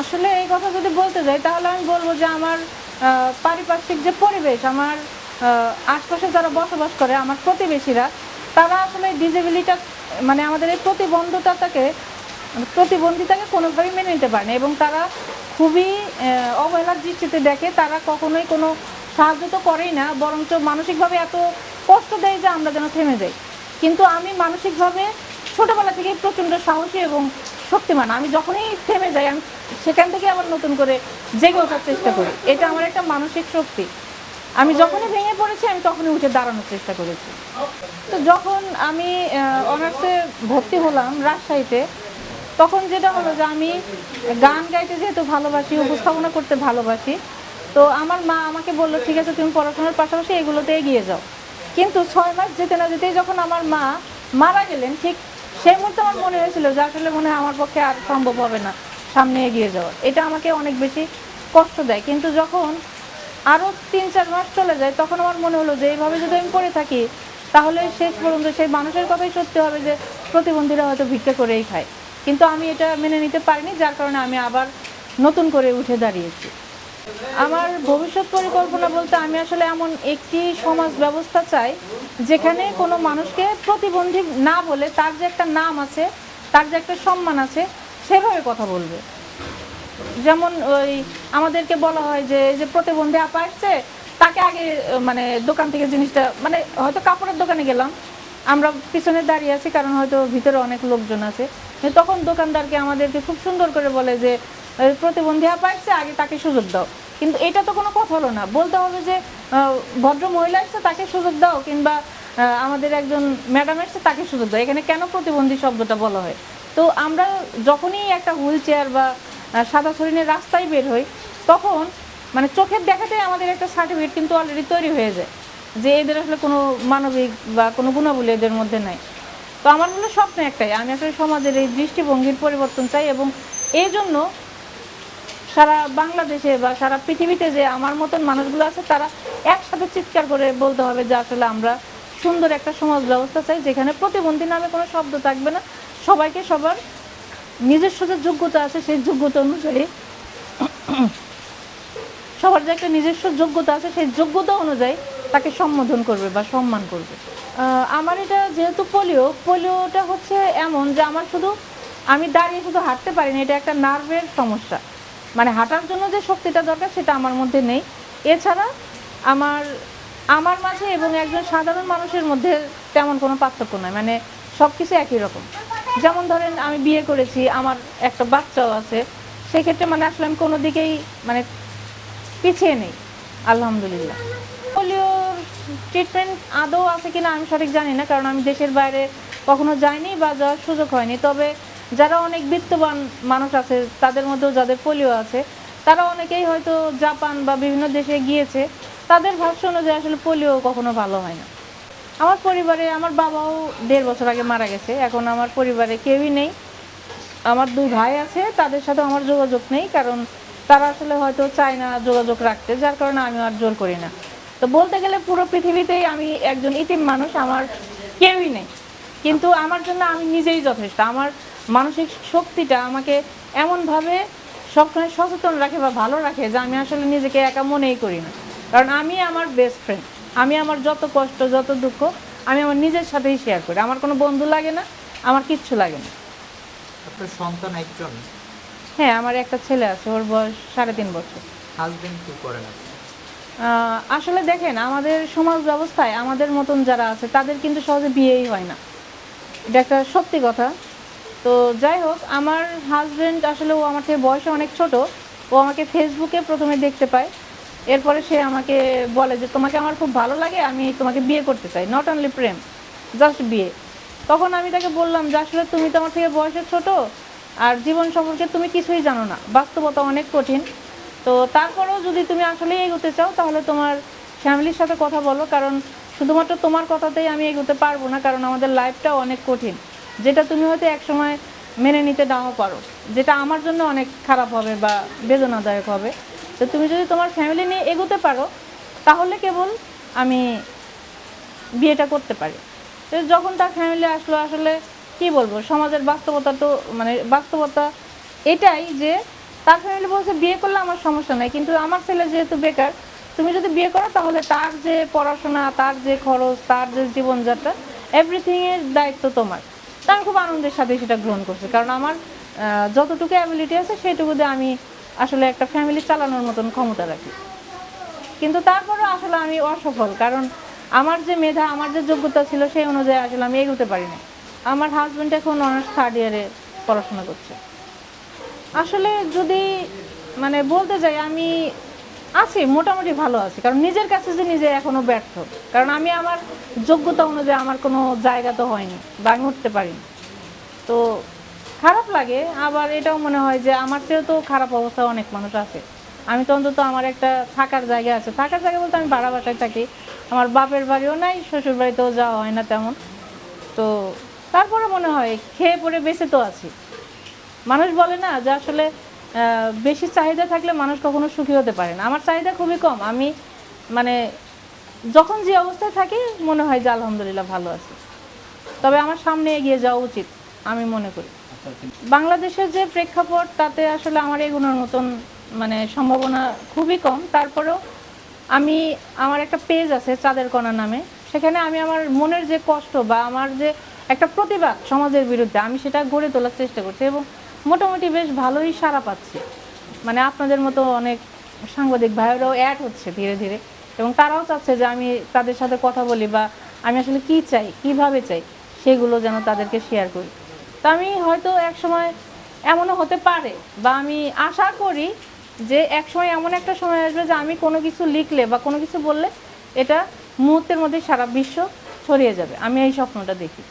আসলে এই কথা যদি বলতে যাই, তাহলে আমি বলব যে আমার পারিপার্শ্বিক যে পরিবেশ, আমার আশপাশে যারা বসবাস করে, আমার প্রতিবেশীরা, তারা আসলে ডিজেবিলিটা মানে আমাদের এই প্রতিবন্ধতাটাকে মানে প্রতিবন্ধিতাকে কোনোভাবেই মেনে নিতে পারে না এবং তারা খুবই অবহেলার দৃষ্টিতে দেখে, তারা কখনোই কোনো সাহায্য তো করেই না, বরঞ্চ মানসিকভাবে এত কষ্ট দেয় যে আমরা যেন থেমে যাই। কিন্তু আমি মানসিকভাবে ছোটবেলা থেকেই প্রচণ্ড সাহসী এবং শক্তিমান। আমি যখনই থেমে যাই, আমি সেখান থেকে আবার নতুন করে জেগে ওঠার চেষ্টা করি। এটা আমার একটা মানসিক শক্তি। আমি যখনই ভেঙে পড়েছি, আমি তখনই উঠে দাঁড়ানোর চেষ্টা করেছি। তো যখন আমি অনার্সে ভর্তি হলাম রাজশাহীতে, তখন যেটা হলো যে আমি গান গাইতে যেহেতু ভালোবাসি, উপস্থাপনা করতে ভালোবাসি, তো আমার মা আমাকে বলল, ঠিক আছে, তুমি পড়াশোনার পাশাপাশি এগুলোতে এগিয়ে যাও। কিন্তু ছয় মাস যেতে না যেতেই যখন আমার মা মারা গেলেন, ঠিক সেই মুহূর্তে আমার মনে হয়েছিল যে আসলে মনে হয় আমার পক্ষে আর সম্ভব হবে না সামনে এগিয়ে যাওয়া এটা আমাকে অনেক বেশি কষ্ট দেয়। কিন্তু যখন আরও তিন, চার মাস চলে যায়, তখন আমার মনে হলো যে এইভাবে যদি আমি পড়ে থাকি, তাহলে শেষ পর্যন্ত সেই মানুষের কথাই সত্যি হবে যে প্রতিবন্ধীরা হয়তো ভিক্ষা করেই খায়। কিন্তু আমি এটা মেনে নিতে পারিনি, যার কারণে আমি আবার নতুন করে উঠে দাঁড়িয়েছি। আমার ভবিষ্যৎ পরিকল্পনা বলতে আমি আসলে এমন একটি সমাজ ব্যবস্থা চাই যেখানে কোনো মানুষকে প্রতিবন্ধী না বলে তার যে একটা নাম আছে, তার যে একটা সম্মান আছে, সেভাবে কথা বলবে। যেমন ওই আমাদেরকে বলা হয় যে যে প্রতিবন্ধী আপা আসছে, তাকে আগে মানে দোকান থেকে জিনিসটা মানে হয়তো কাপড়ের দোকানে গেলাম। আমরা পিছনে দাঁড়িয়ে আছি, কারণ হয়তো ভিতরে অনেক লোকজন আছে। তখন দোকানদারকে আমাদেরকে খুব সুন্দর করে বলে যে প্রতিবন্ধী আপা আগে তাকে সুযোগ দাও। কিন্তু এটা তো কোনো কথা হলো না। বলতে হবে যে ভদ্র মহিলা আসছে, তাকে সুযোগ দাও, কিংবা আমাদের একজন ম্যাডাম আসছে, তাকে সুযোগ দাও। এখানে কেন প্রতিবন্ধী শব্দটা বলা হয়? তো আমরা যখনই একটা হুইল চেয়ার বা সাদা শরীরের রাস্তায় বের হই, তখন মানে চোখের দেখাতেই আমাদের একটা সার্টিফিকেট কিন্তু অলরেডি তৈরি হয়ে যায়, যে এদের আসলে কোনো মানবিক বা কোনো গুণাবলী এদের মধ্যে নাই। তো আমার হলো স্বপ্ন একটাই, আমি আসলে সমাজের এই দৃষ্টিভঙ্গির পরিবর্তন চাই এবং এই জন্য সারা বাংলাদেশে বা সারা পৃথিবীতে যে আমার মতন মানুষগুলো আছে, তারা একসাথে চিৎকার করে বলতে হবে যে আসলে আমরা সুন্দর একটা সমাজ ব্যবস্থা চাই, যেখানে প্রতিবন্ধী নামে কোনো শব্দ থাকবে না। সবাইকে সবার নিজস্ব যে যোগ্যতা আছে, সেই যোগ্যতা অনুযায়ী, সবার যে একটা নিজস্ব যোগ্যতা আছে, সেই যোগ্যতা অনুযায়ী তাকে সম্বোধন করবে বা সম্মান করবে। আমার এটা যেহেতু পোলিও, পোলিওটা হচ্ছে এমন যে আমার শুধু, আমি দাঁড়িয়ে শুধু হাঁটতে পারি না এটা একটা নার্ভের সমস্যা। মানে হাঁটার জন্য যে শক্তিটা দরকার সেটা আমার মধ্যে নেই। এছাড়া আমার আমার মাঝে এবং একজন সাধারণ মানুষের মধ্যে তেমন কোনো পার্থক্য নয় মানে সব কিছু একই রকম। যেমন ধরেন আমি বিয়ে করেছি, আমার একটা বাচ্চাও আছে, সেক্ষেত্রে মানে আসলে আমি কোনো দিকেই মানে পিছিয়ে নেই, আলহামদুলিল্লাহ। পোলিওর ট্রিটমেন্ট আদৌ আছে কিনা আমি সঠিক জানি না, কারণ আমি দেশের বাইরে কখনো যাইনি বা যাওয়ার সুযোগ হয়নি। তবে যারা অনেক বিত্তবান মানুষ আছে, তাদের মধ্যেও যাদের পোলিও আছে, তারা অনেকেই হয়তো জাপান বা বিভিন্ন দেশে গিয়েছে, তাদের ভাষ্য অনুযায়ী আসলে পোলিও কখনো ভালো হয় না। আমার পরিবারে আমার বাবাও দেড় বছর আগে মারা গেছে, এখন আমার পরিবারে কেউই নেই। আমার দুই ভাই আছে, তাদের সাথে আমার যোগাযোগ নেই, কারণ তারা আসলে হয়তো চায় না যোগাযোগ রাখতে, যার কারণে আমি আর জোর করি না। তো বলতে গেলে পুরো পৃথিবীতেই আমি একজন ইতিম মানুষ, আমার কেউই নেই। কিন্তু আমার জন্য আমি নিজেই যথেষ্ট। আমার মানসিক শক্তিটা আমাকে এমনভাবে সবসময় সচেতন রাখে বা ভালো রাখে যে আমি আসলে নিজেকে একা মনেই করি না। কারণ আমি আমার বেস্ট ফ্রেন্ড আমি আমার যত কষ্ট যত দুঃখ আমি আমার নিজের সাথেই শেয়ার করি। আমার কোনো বন্ধু লাগে না আমার কিচ্ছু লাগে না। আপনার সন্তান একজন? হ্যাঁ আমার একটা ছেলে আছে ওর বয়স সাড়ে তিন বছর। হাজবেন্ড কি করেন আপনি? আসলে দেখেন আমাদের সমাজ ব্যবস্থায় আমাদের মতন যারা আছে তাদের কিন্তু সহজে বিয়েই হয় না। এটা একটা সত্যি কথা। তো যাই হোক, আমার হাজব্যান্ড আসলে ও আমার থেকে বয়সে অনেক ছোট, ও আমাকে ফেসবুকে প্রথমে দেখতে পায়। এরপরে সে আমাকে বলে যে, তোমাকে আমার খুব ভালো লাগে, আমি তোমাকে বিয়ে করতে চাই নট অনলি প্রেম জাস্ট বিয়ে। তখন আমি তাকে বললাম যে, আসলে তুমি তো আমার থেকে বয়সে ছোট, আর জীবন সম্পর্কে তুমি কিছুই জানো না, বাস্তবতা অনেক কঠিন। তো তারপরেও যদি তুমি আসলে এগোতে চাও, তাহলে তোমার ফ্যামিলির সাথে কথা বলো, কারণ শুধুমাত্র তোমার কথাতেই আমি এগোতে পারব না, কারণ আমাদের লাইফটাও অনেক কঠিন। যেটা তুমি হয়তো একসময় মেনে নিতে নাও পারো। যেটা আমার জন্য অনেক খারাপ হবে বা বেদনাদায়ক হবে। তো তুমি যদি তোমার ফ্যামিলি নিয়ে এগোতে পারো, তাহলে কেবল আমি বিয়েটা করতে পারি। তো যখন তার ফ্যামিলি আসলো, আসলে কি বলব, সমাজের বাস্তবতা তো মানে বাস্তবতা এটাই যে তার ফ্যামিলি বলছে, বিয়ে করলে আমার সমস্যা নাই। কিন্তু আমার ছেলে যেহেতু বেকার, তুমি যদি বিয়ে করো, তাহলে তার যে পড়াশোনা, তার যে খরচ, তার যে জীবনযাত্রা এভরিথিংয়ের দায়িত্ব তোমার। তা আমি খুব আনন্দের সাথে সেটা গ্রহণ করছি। কারণ আমার যতটুকু অ্যাবিলিটি আছে সেটুকু দিয়ে আমি আসলে একটা ফ্যামিলি চালানোর মতন ক্ষমতা রাখি। কিন্তু তারপরেও আসলে আমি অসফল। কারণ আমার যে মেধা, আমার যে যোগ্যতা ছিল সেই অনুযায়ী আসলে আমি এগোতে পারি না আমার হাজব্যান্ড এখন অনার্স থার্ড ইয়ারে পড়াশোনা করছে। আসলে যদি মানে বলতে যাই, আমি আছি, মোটামুটি ভালো আছি। কারণ নিজের কাছে যে নিজে এখনও ব্যর্থ। কারণ আমি আমার যোগ্যতা অনুযায়ী আমার কোনো জায়গা তো হয়নি বা আমি উঠতে পারিনি। তো খারাপ লাগে, আবার এটাও মনে হয় যে আমার চেয়েও তো খারাপ অবস্থায় অনেক মানুষ আছে। আমি তো অন্তত আমার একটা থাকার জায়গা আছে। থাকার জায়গা বলতে আমি ভাড়া বাসায় থাকি। আমার বাপের বাড়িও নাই, শ্বশুর বাড়িতেও যাওয়া হয় না তেমন। তো তারপরে মনে হয়, খেয়ে পরে বেঁচে তো আছি। মানুষ বলে না যে আসলে বেশি চাহিদা থাকলে মানুষ কখনো সুখী হতে পারে না। আমার চাহিদা খুবই কম। আমি মানে যখন যে অবস্থায় থাকি, মনে হয় যে আলহামদুলিল্লাহ ভালো আছি। তবে আমার সামনে এগিয়ে যাওয়া উচিত, আমি মনে করি। বাংলাদেশের যে প্রেক্ষাপট, তাতে আসলে আমার এগুলোর মতন মানে সম্ভাবনা খুবই কম। তারপরেও আমি, আমার একটা পেজ আছে, চাঁদের কণা নামে। সেখানে আমি আমার মনের যে কষ্ট বা আমার যে একটা প্রতিবাদ সমাজের বিরুদ্ধে, আমি সেটা গড়ে তোলার চেষ্টা করছি এবং মোটামুটি বেশ ভালোই সাড়া পাচ্ছি। মানে আপনাদের মতো অনেক সাংবাদিক ভাইয়েরাও অ্যাড হচ্ছে ধীরে ধীরে এবং তারাও চাচ্ছে যে আমি তাদের সাথে কথা বলি বা আমি আসলে কি চাই, কীভাবে চাই, সেগুলো যেন তাদেরকে শেয়ার করি। তা আমি হয়তো এক সময় এমনও হতে পারে বা আমি আশা করি যে এক সময় এমন একটা সময় আসবে যে আমি কোনো কিছু লিখলে বা কোনো কিছু বললে এটা মুহূর্তের মধ্যে সারা বিশ্ব ছড়িয়ে যাবে। আমি এই স্বপ্নটা দেখি।